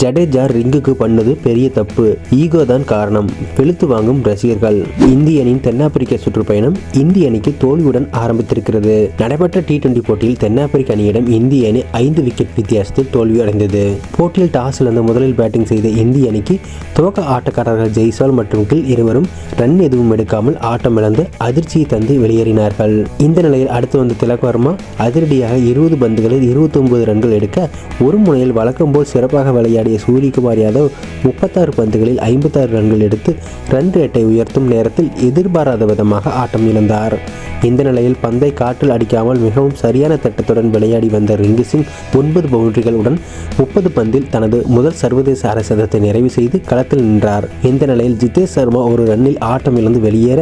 ஜடேஜா ரிங்குக்கு பண்ணது பெரிய தப்பு. ஈகோ தான் காரணம். வெளுத்து வாங்கும் ரசிகர்கள். இந்திய அணியின் தென்னாப்பிரிக்க சுற்றுப்பயணம் இந்திய அணிக்கு தோல்வியுடன் ஆரம்பித்திருக்கிறது. நடைபெற்ற டி டுவெண்டி போட்டியில் தென்னாப்பிரிக்க அணியிடம் இந்திய அணி ஐந்து விக்கெட் வித்தியாசத்தில் தோல்வி அடைந்தது போட்டியில் டாஸ் இழந்த முதலில் பேட்டிங் செய்த இந்திய அணிக்கு துவக்க ஆட்டக்காரர்கள் ஜெய்சால் மற்றும் கில் இருவரும் ரன் எதுவும் எடுக்காமல் ஆட்டம் இழந்து அதிர்ச்சியை தந்து வெளியேறினார்கள். இந்த நிலையில் அடுத்து வந்த திலக் வர்மா அதிரடியாக இருபது பந்துகளில் இருபத்தி ஒன்பது ரன்கள் எடுக்க ஒரு முனையில் வழக்கம் போல் சிறப்பாக விளையாடிய சூரியகுமார் யாதவ் முப்பத்தாறு பந்துகளில் ஐம்பத்தாறு ரன்கள் எடுத்து ரன் ரேட்டை உயர்த்தும் நேரத்தில் எதிர்பாராத விதமாக ஆட்டம் இழந்தார். இந்த நிலையில் பந்தை காற்றில் அடிக்காமல் மிகவும் சரியான தட்டத்துடன் விளையாடி வந்த ரிங்கு சிங் ஒன்பது பவுண்டரிகளுடன் முப்பது பந்தில் தனது முதல் சர்வதேச அரசதத்தை நிறைவு செய்து களத்தில் நின்றார். இந்த நிலையில் ஜிதேஷ் சர்மா ஒரு ரன்னில் ஆட்டம் இழந்து வெளியேற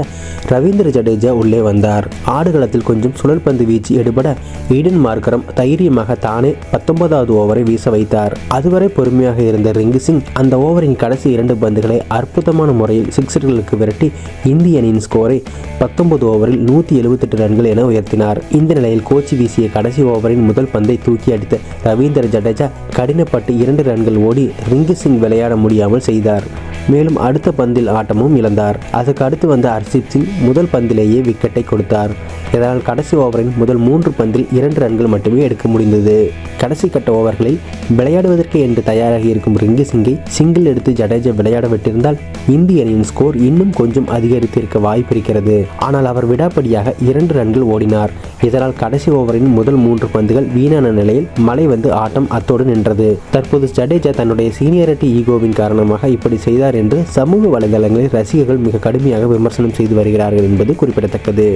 ரவீந்திர ஜடேஜா உள்ளே வந்தார். ஆடுகளத்தில் கொஞ்சம் சுழல் பந்து வீச்சு எடுபட ஈடன் மார்க்கரம் தைரியமாக தானே பத்தொன்பதாவது ஓவரை வீச வைத்தார். அதுவரை பொறுமையாக இருந்த ரிங்கு சிங் அந்த ஓவரின் கடைசி இரண்டு பந்துகளை அற்புதமான முறையில் சிக்ஸர்களுக்கு விரட்டி இந்திய அணியின் ஸ்கோரை பத்தொன்பது ஓவரில் நூற்றி எழுபத்தெட்டு ரன்கள் என உயர்த்தினார். இந்த நிலையில் கோச்சி வீசிய கடைசி ஓவரின் முதல் பந்தை தூக்கி அடித்த ரவீந்திர ஜடேஜா கடினப்பட்டு இரண்டு ரன்கள் ஓடி ரிங்கு சிங் விளையாட முடியாமல் செய்தார். மேலும் அடுத்த பந்தில் ஆட்டமும் இழந்தார். அதுக்கு அடுத்து வந்த ஹர்ஷித் சிங் முதல் பந்திலேயே விக்கெட்டை கொடுத்தார். இதனால் கடைசி ஓவரின் முதல் மூன்று பந்தில் இரண்டு ரன்கள் மட்டுமே எடுக்க முடிந்தது. கடைசி கட்ட ஓவர்களில் விளையாடுவதற்கு என்று தயாராகி இருக்கும் ரிங்கி சிங்கை சிங்கிள் எடுத்து ஜடேஜா விளையாட விட்டிருந்தால் இந்திய அணியின் ஸ்கோர் இன்னும் கொஞ்சம் அதிகரித்து இருக்க வாய்ப்பு இருக்கிறது. ஆனால் அவர் விடாப்படியாக இரண்டு ரன்கள் ஓடினார். இதனால் கடைசி ஓவரின் முதல் மூன்று பந்துகள் வீணான நிலையில் மழை வந்து ஆட்டம் அத்தோடு நின்றது. தற்போது ஜடேஜா தன்னுடைய சீனியாரிட்டி ஈகோவின் காரணமாக இப்படி செய்தார் என்று சமூக வலைதளங்களில் ரசிகர்கள் மிக கடுமையாக விமர்சனம் செய்து வருகிறார்கள் என்பது குறிப்பிடத்தக்கது.